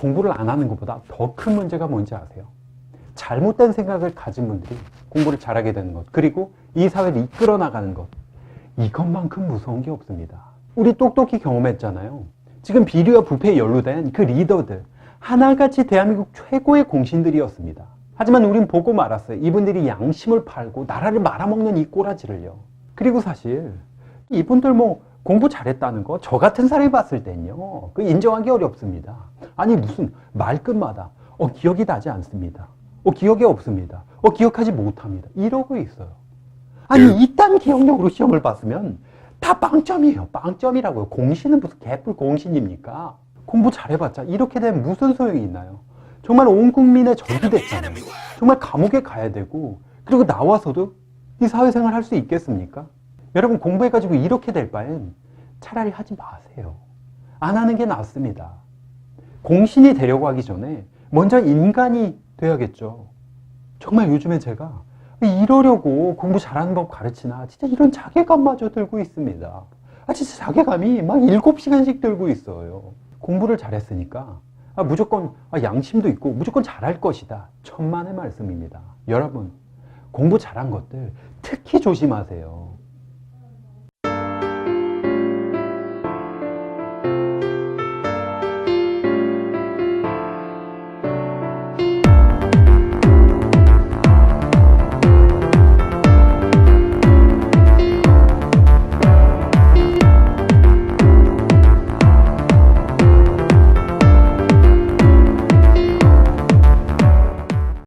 공부를 안 하는 것보다 더 큰 문제가 뭔지 아세요? 잘못된 생각을 가진 분들이 공부를 잘하게 되는 것, 그리고 이 사회를 이끌어 나가는 것. 이것만큼 무서운 게 없습니다. 우리 똑똑히 경험했잖아요. 지금 비리와 부패에 연루된 그 리더들, 하나같이 대한민국 최고의 공신들이었습니다. 하지만 우린 보고 말았어요. 이분들이 양심을 팔고 나라를 말아먹는 이 꼬라지를요. 그리고 사실 이분들 뭐 공부 잘했다는 거 저 같은 사람이 봤을 땐요. 그 인정하기 어렵습니다. 아니 무슨 말끝마다 어 기억이 나지 않습니다. 어 기억이 없습니다. 어 기억하지 못합니다. 이러고 있어요. 아니 이딴 기억력으로 시험을 봤으면 다 빵점이에요. 빵점이라고요. 공신은 무슨 개뿔 공신입니까? 공부 잘해봤자 이렇게 되면 무슨 소용이 있나요? 정말 온 국민의 적이 됐잖아요. 정말 감옥에 가야 되고 그리고 나와서도 이 사회생활 할 수 있겠습니까? 여러분 공부해가지고 이렇게 될 바엔 차라리 하지 마세요. 안 하는 게 낫습니다. 공신이 되려고 하기 전에 먼저 인간이 돼야겠죠. 정말 요즘에 제가 이러려고 공부 잘하는 법 가르치나 진짜 이런 자괴감마저 들고 있습니다. 아 진짜 자괴감이 막 일곱 시간씩 들고 있어요. 공부를 잘했으니까 아, 무조건 아, 양심도 있고 무조건 잘할 것이다. 천만의 말씀입니다. 여러분 공부 잘한 것들 특히 조심하세요.